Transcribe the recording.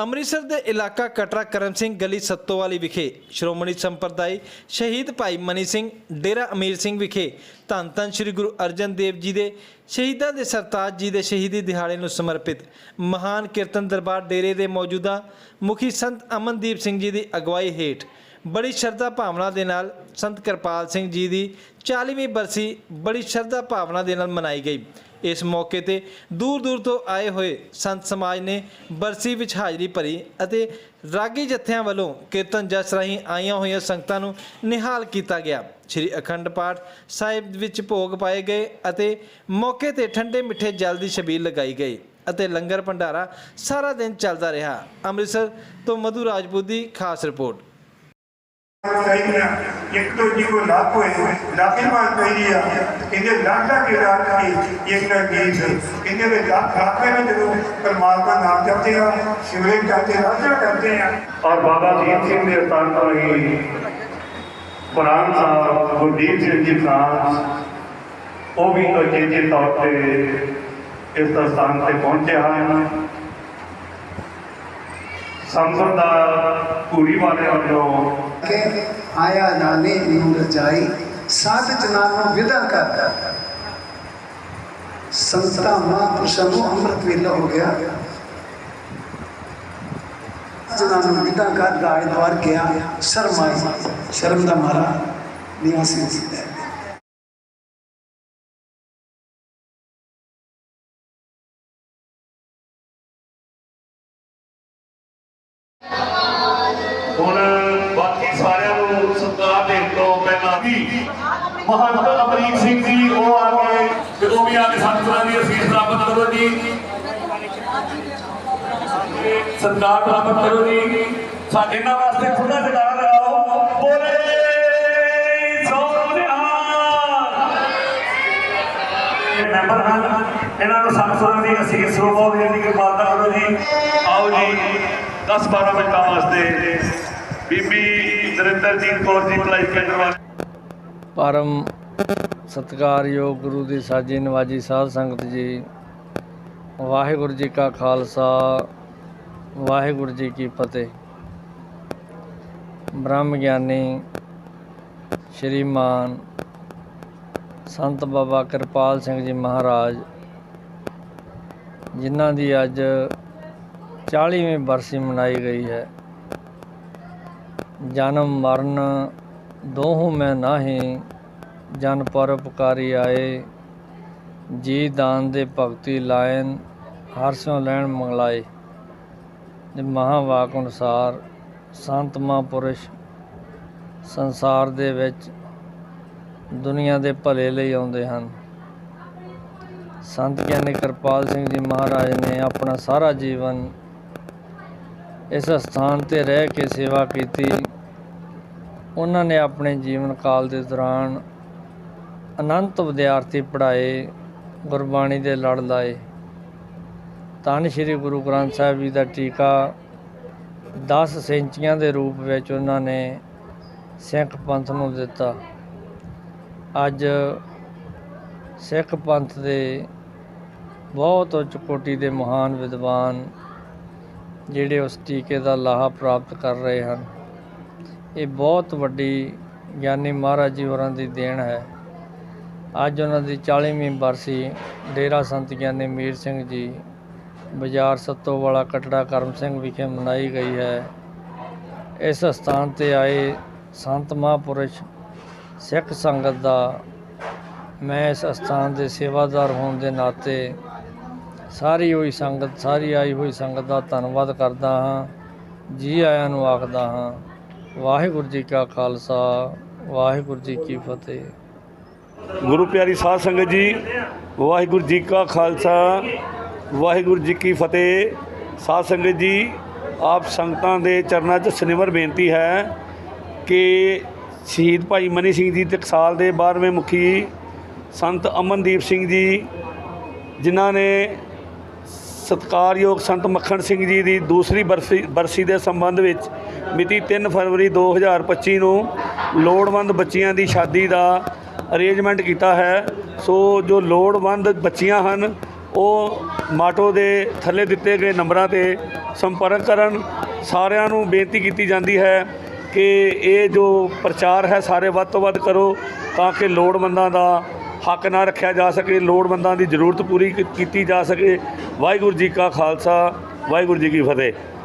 ਅੰਮ੍ਰਿਤਸਰ ਦੇ ਇਲਾਕਾ ਕਟਰਾ ਕਰਮ ਸਿੰਘ ਗਲੀ ਸੱਤੋਵਾਲੀ ਵਿਖੇ ਸ਼੍ਰੋਮਣੀ ਸੰਪਰਦਾਇ ਸ਼ਹੀਦ ਭਾਈ ਮਨੀ ਸਿੰਘ ਡੇਰਾ ਅਮੀਰ ਸਿੰਘ ਵਿਖੇ ਧੰਨ ਧੰਨ ਸ੍ਰੀ ਗੁਰੂ ਅਰਜਨ ਦੇਵ ਜੀ ਦੇ ਸ਼ਹੀਦਾਂ ਦੇ ਸਰਤਾਜ ਜੀ ਦੇ ਸ਼ਹੀਦੀ ਦਿਹਾੜੇ ਨੂੰ ਸਮਰਪਿਤ ਮਹਾਨ ਕੀਰਤਨ ਦਰਬਾਰ ਡੇਰੇ ਦੇ ਮੌਜੂਦਾ ਮੁਖੀ ਸੰਤ ਅਮਨਦੀਪ ਸਿੰਘ ਜੀ ਦੀ ਅਗਵਾਈ ਹੇਠ ਬੜੀ ਸ਼ਰਧਾ ਭਾਵਨਾ ਦੇ ਨਾਲ ਸੰਤ ਕਿਰਪਾਲ ਸਿੰਘ ਜੀ ਦੀ 40ਵੀਂ ਬਰਸੀ ਬੜੀ ਸ਼ਰਧਾ ਭਾਵਨਾ ਦੇ ਨਾਲ ਮਨਾਈ ਗਈ। ਇਸ ਮੌਕੇ ਤੇ ਦੂਰ ਦੂਰ ਤੋਂ ਆਏ ਹੋਏ ਸੰਤ ਸਮਾਜ ਨੇ ਬਰਸੀ ਵਿੱਚ ਹਾਜ਼ਰੀ ਭਰੀ ਅਤੇ ਰਾਗੀ ਜਥਿਆਂ ਵੱਲੋਂ ਕੀਰਤਨ ਜਸ ਰਾਹੀਂ ਆਈਆਂ ਹੋਈਆਂ ਸੰਗਤਾਂ ਨੂੰ ਨਿਹਾਲ ਕੀਤਾ ਗਿਆ। ਸ੍ਰੀ ਅਖੰਡ ਪਾਠ ਸਾਹਿਬ ਵਿੱਚ ਭੋਗ ਪਾਏ ਗਏ ਅਤੇ ਮੌਕੇ ਤੇ ਠੰਡੇ ਮਿੱਠੇ ਜਲ ਦੀ ਛਬੀਲ ਲਗਾਈ ਗਈ ਅਤੇ ਲੰਗਰ ਭੰਡਾਰਾ ਸਾਰਾ ਦਿਨ ਚੱਲਦਾ ਰਿਹਾ। ਅੰਮ੍ਰਿਤਸਰ ਤੋਂ ਮਧੂ ਰਾਜਪੂਤ ਦੀ ਖਾਸ ਰਿਪੋਰਟ। ਚਾਹੀਦੀਆਂ ਇੱਕ ਦੂਜੀ ਕੋ ਲਾਭ ਹੋਏ, ਲਾਭੀ ਮਾਰ ਚਾਹੀਦੀ ਆ। ਕਹਿੰਦੇ ਲਾਡਾ ਕੇ ਰਾਤ ਕੀ ਇੱਕ ਗੀਤ? ਕਹਿੰਦੇ ਵੀ ਲੱਖ ਲਾਖੇ ਨੇ ਜਦੋਂ ਪਰਮਾਤਮਾ ਨਾਮ ਜਪਦੇ ਆ ਸ਼ਿਵਲਿੰਗ ਕਰਦੇ ਰਾਜਾ ਕਰਦੇ ਆ। ਔਰ ਬਾਬਾ ਦੀਪ ਸਿੰਘ ਦੇ ਸਥਾਨ ਤੋਂ ਹੀ ਕੁਰਾਨ ਸਾਹਿਬ ਗੁਰਦੀਪ ਸਿੰਘ ਜੀ ਫਰਾਂਸ ਉਹ ਵੀ ਅਜਿਹੇ ਤੌਰ ਤੇ ਇਸ ਸਥਾਨ ਤੇ ਪਹੁੰਚਿਆ ਹਨ ਸੰਗਤ ਦਾ ਪੂਰੀ ਵਾਲੇ ਵੱਲੋਂ ਕੇ ਆਇਆ ਨਾਨੇ ਨੂੰ ਰਚਾਈ ਸਾਧ ਜਨਾਂ ਨੂੰ ਵਿਦਾ ਕਰ ਸੰਤਾ ਮਹਾਂਪੁਰਸ਼ਾਂ ਨੂੰ ਅੰਮ੍ਰਿਤ ਵੇਲਾ ਹੋ ਗਿਆ। ਜਨਾਂ ਨੂੰ ਵਿਦਾ ਕਰ ਗਾਇ ਦਵਾਰ ਗਿਆ। ਸ਼ਰਮਾਈ ਸ਼ਰਮ ਦਾ ਮਾਰਾ ਨਿਆਸੀ ਸੀ ਹੁਣ ਬਾਕੀ ਸਾਰਿਆਂ ਨੂੰ ਸਤਿਕਾਰ ਦੇਣ ਤੋਂ ਪਹਿਲਾਂ ਵੀ ਮਹੰਤ ਅਮਰੀਕ ਸਿੰਘ ਜੀ, ਉਹ ਆ ਕੇ ਜਦੋਂ ਵੀ ਆ ਕੇ ਸਤਿਗੁਰਾਂ ਦੀ ਅਸੀਸ ਪ੍ਰਾਪਤ ਕਰੋ ਜੀ। ਸਤਿਕਾਰ ਪ੍ਰਾਪਤ ਕਰੋ ਜੀ। ਸਾਡੇ ਇਹਨਾਂ ਵਾਸਤੇ ਖੁੱਲਾ ਜਗਾਰ ਲਗਾਓ। ਬੋਲੇ ਮੈਂਬਰ ਹਨ। ਇਹਨਾਂ ਨੂੰ ਸਤਿਗੁਰਾਂ ਦੀ ਅਸੀਸ ਰੋਵੋ ਦੀ ਕਿਰਪਾਲਤਾ ਕਰੋ ਜੀ। ਆਓ ਜੀ 10 12 ਮਿੰਟਾਂ ਵਾਸਤੇ ਬੀਬੀ ਨਰਿੰਦਰਜੀਤ ਕੌਰ ਜੀ ਭਲਾਈ ਕੇਂਦਰ ਵਾਲੇ ਪਰਮ ਸਤਿਕਾਰਯੋਗ ਗੁਰੂ ਦੀ ਸਾਜੀ ਨਵਾਜੀ ਸਾਧ ਸੰਗਤ ਜੀ, ਵਾਹਿਗੁਰੂ ਜੀ ਕਾ ਖਾਲਸਾ, ਵਾਹਿਗੁਰੂ ਜੀ ਕੀ ਫਤਿਹ। ਬ੍ਰਹਮ ਗਿਆਨੀ ਸ਼੍ਰੀਮਾਨ ਸੰਤ ਬਾਬਾ ਕਿਰਪਾਲ ਸਿੰਘ ਜੀ ਮਹਾਰਾਜ, ਜਿਨ੍ਹਾਂ ਦੀ ਅੱਜ 40ਵੀਂ ਬਰਸੀ ਮਨਾਈ ਗਈ ਹੈ। ਜਨਮ ਮਰਨ ਦੋਹੂ ਮੈਂ ਨਾਹੀ, ਜਨ ਪਰ ਉਪਕਾਰੀ ਆਏ। ਜੀ ਦਾਨ ਦੇ ਭਗਤੀ ਲਾਇਨ, ਹਰ ਸਿਉ ਲੈਣ ਮੰਗਲਾਏ। ਦੇ ਮਹਾਵਾਕ ਅਨੁਸਾਰ, ਸੰਤ ਮਹਾਂਪੁਰਸ਼ ਸੰਸਾਰ ਦੇ ਵਿੱਚ ਦੁਨੀਆ ਦੇ ਭਲੇ ਲਈ ਆਉਂਦੇ ਹਨ। ਸੰਤ ਗਿਆਨੀ ਕਿਰਪਾਲ ਸਿੰਘ ਜੀ ਮਹਾਰਾਜ ਨੇ ਆਪਣਾ ਸਾਰਾ ਜੀਵਨ ਇਸ ਸਥਾਨ ਤੇ ਰਹਿ ਕੇ ਸੇਵਾ ਕੀਤੀ। ਉਹਨਾਂ ਨੇ ਆਪਣੇ ਜੀਵਨ ਕਾਲ ਦੇ ਦੌਰਾਨ ਅਨੰਤ ਵਿਦਿਆਰਥੀ ਪੜ੍ਹਾਏ, ਗੁਰਬਾਣੀ ਦੇ ਲੜ ਲਾਏ। ਧੰਨ ਸ਼੍ਰੀ ਗੁਰੂ ਗ੍ਰੰਥ ਸਾਹਿਬ ਜੀ ਦਾ ਟੀਕਾ 10 ਸੈਂਚੀਆਂ ਦੇ ਰੂਪ ਵਿੱਚ ਉਹਨਾਂ ਨੇ ਸਿੱਖ ਪੰਥ ਨੂੰ ਦਿੱਤਾ। ਅੱਜ ਸਿੱਖ ਪੰਥ ਦੇ ਬਹੁਤ ਉੱਚ ਕੋਟੀ ਦੇ ਮਹਾਨ ਵਿਦਵਾਨ ਜਿਹੜੇ ਉਸ ਟੀਕੇ ਦਾ ਲਾਹਾ ਪ੍ਰਾਪਤ ਕਰ ਰਹੇ ਹਨ। ਇਹ ਬਹੁਤ ਵੱਡੀ ਗਿਆਨੀ ਮਹਾਰਾਜ ਜੀ ਹੋਰਾਂ ਦੀ ਦੇਣ ਹੈ। ਅੱਜ ਉਹਨਾਂ ਦੀ 40ਵੀਂ ਬਰਸੀ ਡੇਰਾ ਸੰਤ ਗਿਆਨੀ ਮੀਰ ਸਿੰਘ ਜੀ ਬਾਜ਼ਾਰ ਸੱਤੋ ਵਾਲਾ ਕਟੜਾ ਕਰਮ ਸਿੰਘ ਵਿਖੇ ਮਨਾਈ ਗਈ ਹੈ। ਇਸ ਸਥਾਨ ਤੇ ਆਏ ਸੰਤ ਮਹਾਂਪੁਰਸ਼ ਸਿੱਖ ਸੰਗਤ ਦਾ ਮੈਂ ਇਸ ਸਥਾਨ ਦੇ ਸੇਵਾਦਾਰ ਹੋਣ ਦੇ ਨਾਤੇ ਸਾਰੀ ਹੋਈ ਸੰਗਤ, ਸਾਰੀ ਆਈ ਹੋਈ ਸੰਗਤ ਦਾ ਧੰਨਵਾਦ ਕਰਦਾ ਹਾਂ। ਜੀ ਆਇਆਂ ਨੂੰ ਆਖਦਾ ਹਾਂ। ਵਾਹਿਗੁਰੂ ਜੀ ਕਾ ਖਾਲਸਾ, ਵਾਹਿਗੁਰੂ ਜੀ ਕੀ ਫਤਿਹ। ਗੁਰੂ ਪਿਆਰੀ ਸਾਧ ਸੰਗਤ ਜੀ, ਵਾਹਿਗੁਰੂ ਜੀ ਕਾ ਖਾਲਸਾ, ਵਾਹਿਗੁਰੂ ਜੀ ਕੀ ਫਤਿਹ। ਸਾਧ ਸੰਗਤ ਜੀ, ਆਪ ਸੰਗਤਾਂ ਦੇ ਚਰਨਾਂ 'ਚ ਸਨਿਮਰ ਬੇਨਤੀ ਹੈ ਕਿ ਸ਼ਹੀਦ ਭਾਈ ਮਨੀ ਸਿੰਘ ਜੀ ਟਕਸਾਲ ਦੇ 12ਵੇਂ ਮੁਖੀ ਸੰਤ ਅਮਨਦੀਪ ਸਿੰਘ ਜੀ, ਜਿਨ੍ਹਾਂ ਨੇ ਸਤਿਕਾਰਯੋਗ ਸੰਤ ਮੱਖਣ ਸਿੰਘ ਜੀ ਦੀ ਦੂਸਰੀ ਬਰਸੀ ਬਰਸੀ ਦੇ ਸੰਬੰਧ ਵਿੱਚ ਮਿਤੀ 3 ਫਰਵਰੀ 2025 ਨੂੰ ਲੋੜਵੰਦ ਬੱਚੀਆਂ ਦੀ ਸ਼ਾਦੀ ਦਾ ਅਰੇਂਜਮੈਂਟ ਕੀਤਾ ਹੈ। ਸੋ ਜੋ ਲੋੜਵੰਦ ਬੱਚੀਆਂ ਹਨ, ਉਹ ਮਾਟੋ ਦੇ ਥੱਲੇ ਦਿੱਤੇ ਗਏ ਨੰਬਰਾਂ ਤੇ ਸੰਪਰਕ ਕਰਨ। ਸਾਰਿਆਂ ਨੂੰ ਬੇਨਤੀ ਕੀਤੀ ਜਾਂਦੀ ਹੈ ਕਿ ਇਹ ਜੋ ਪ੍ਰਚਾਰ ਹੈ, ਸਾਰੇ ਵੱਧ ਤੋਂ ਵੱਧ ਕਰੋ ਤਾਂ ਕਿ ਲੋੜਵੰਦਾਂ ਦਾ ਹੱਕ ਨਾ ਰੱਖਿਆ ਜਾ ਸਕੇ, ਲੋੜਵੰਦਾਂ ਦੀ ਜ਼ਰੂਰਤ ਪੂਰੀ ਕੀਤੀ ਜਾ ਸਕੇ। ਵਾਹਿਗੁਰੂ ਜੀ ਕਾ ਖਾਲਸਾ, ਵਾਹਿਗੁਰੂ ਜੀ ਕੀ ਫਤਿਹ।